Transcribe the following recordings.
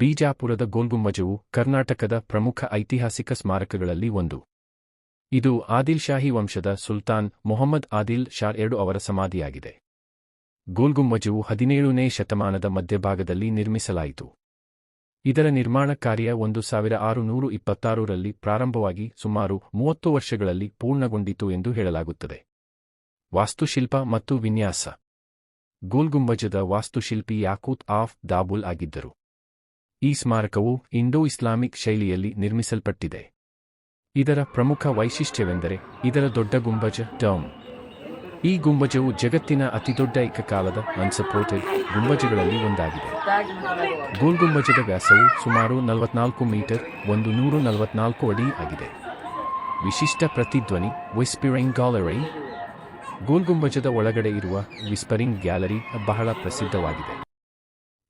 ಬೀಜಾಪುರದ ಗೋಲ್ಗುಮ್ಮಜವು ಕರ್ನಾಟಕದ ಪ್ರಮುಖ ಐತಿಹಾಸಿಕ ಸ್ಮಾರಕಗಳಲ್ಲಿ ಒಂದು. ಇದು ಆದಿಲ್ ಶಾಹಿ ವಂಶದ ಸುಲ್ತಾನ್ ಮೊಹಮ್ಮದ್ ಆದಿಲ್ ಶಾ ಎರಡು ಅವರ ಸಮಾಧಿಯಾಗಿದೆ. ಗೋಲ್ಗುಮ್ಮಜವು ಹದಿನೇಳನೇ ಶತಮಾನದ ಮಧ್ಯಭಾಗದಲ್ಲಿ ನಿರ್ಮಿಸಲಾಯಿತು. ಇದರ ನಿರ್ಮಾಣ ಕಾರ್ಯ ಒಂದು ಸಾವಿರ ಆರುನೂರು ಇಪ್ಪತ್ತಾರರಲ್ಲಿ ಪ್ರಾರಂಭವಾಗಿ ಸುಮಾರು ಮೂವತ್ತು ವರ್ಷಗಳಲ್ಲಿ ಪೂರ್ಣಗೊಂಡಿತು ಎಂದು ಹೇಳಲಾಗುತ್ತದೆ. ವಾಸ್ತುಶಿಲ್ಪ ಮತ್ತು ವಿನ್ಯಾಸ. ಗೋಲ್ಗುಂಬಜದ ವಾಸ್ತುಶಿಲ್ಪಿ ಯಾಕೂತ್ ಆಫ್ ದಾಬುಲ್ ಆಗಿದ್ದರು. ಈ ಸ್ಮಾರಕವು ಇಂಡೋ ಇಸ್ಲಾಮಿಕ್ ಶೈಲಿಯಲ್ಲಿ ನಿರ್ಮಿಸಲ್ಪಟ್ಟಿದೆ. ಇದರ ಪ್ರಮುಖ ವೈಶಿಷ್ಟ್ಯವೆಂದರೆ ಇದರ ದೊಡ್ಡ ಗುಂಬಜ ಡೌನ್ ಈ ಗುಂಬಜವು ಜಗತ್ತಿನ ಅತಿದೊಡ್ಡ ಏಕಕಾಲದ ಅನ್ಸಪೋರ್ಟೆಡ್ ಗುಂಬಜಗಳಲ್ಲಿ ಒಂದಾಗಿದೆ. ಗೋಲ್ ಗುಂಬಜದ ವ್ಯಾಸವು ಸುಮಾರು ನಲವತ್ನಾಲ್ಕು ಮೀಟರ್, ಒಂದು ನೂರು ನಲವತ್ನಾಲ್ಕು ಅಡಿ ಆಗಿದೆ. ವಿಶಿಷ್ಟ ಪ್ರತಿಧ್ವನಿ ವಿಸ್ಪಿರಿಂಗ್ ಗ್ಯಾಲರಿ ಗೋಲ್ಗುಂಬಜದ ಒಳಗಡೆ ಇರುವ ವಿಸ್ಪರಿಂಗ್ ಗ್ಯಾಲರಿ ಬಹಳ ಪ್ರಸಿದ್ಧವಾಗಿದೆ.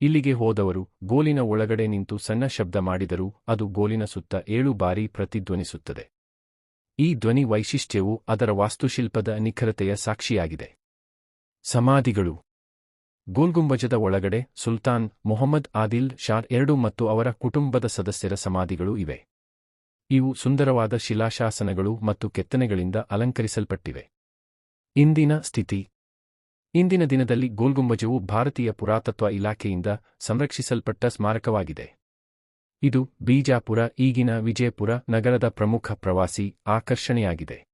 ಇಲ್ಲಿಗೆ ಹೋದವರು ಗೋಲಿನ ಒಳಗಡೆ ನಿಂತು ಸಣ್ಣ ಶಬ್ದ ಮಾಡಿದರೂ ಅದು ಗೋಲಿನ ಸುತ್ತ ಏಳು ಬಾರಿ ಪ್ರತಿಧ್ವನಿಸುತ್ತದೆ. ಈ ಧ್ವನಿ ವೈಶಿಷ್ಟ್ಯವು ಅದರ ವಾಸ್ತುಶಿಲ್ಪದ ನಿಖರತೆಯ ಸಾಕ್ಷಿಯಾಗಿದೆ. ಸಮಾಧಿಗಳು. ಗೋಲ್ಗುಂಬಜದ ಒಳಗಡೆ ಸುಲ್ತಾನ್ ಮೊಹಮ್ಮದ್ ಆದಿಲ್ ಶಾ ಎರಡು ಮತ್ತು ಅವರ ಕುಟುಂಬದ ಸದಸ್ಯರ ಸಮಾಧಿಗಳು ಇವೆ. ಇವು ಸುಂದರವಾದ ಶಿಲಾಶಾಸನಗಳು ಮತ್ತು ಕೆತ್ತನೆಗಳಿಂದ ಅಲಂಕರಿಸಲ್ಪಟ್ಟಿವೆ. ಇಂದಿನ ಸ್ಥಿತಿ. ಇಂದಿನ ದಿನದಲ್ಲಿ ಗೋಲ್ಗುಂಬಜವು ಭಾರತೀಯ ಪುರಾತತ್ವ ಇಲಾಖೆಯಿಂದ ಸಂರಕ್ಷಿಸಲ್ಪಟ್ಟ ಸ್ಮಾರಕವಾಗಿದೆ. ಇದು ಬೀಜಾಪುರ, ಈಗಿನ ವಿಜಯಪುರ ನಗರದ ಪ್ರಮುಖ ಪ್ರವಾಸಿ ಆಕರ್ಷಣೆಯಾಗಿದೆ.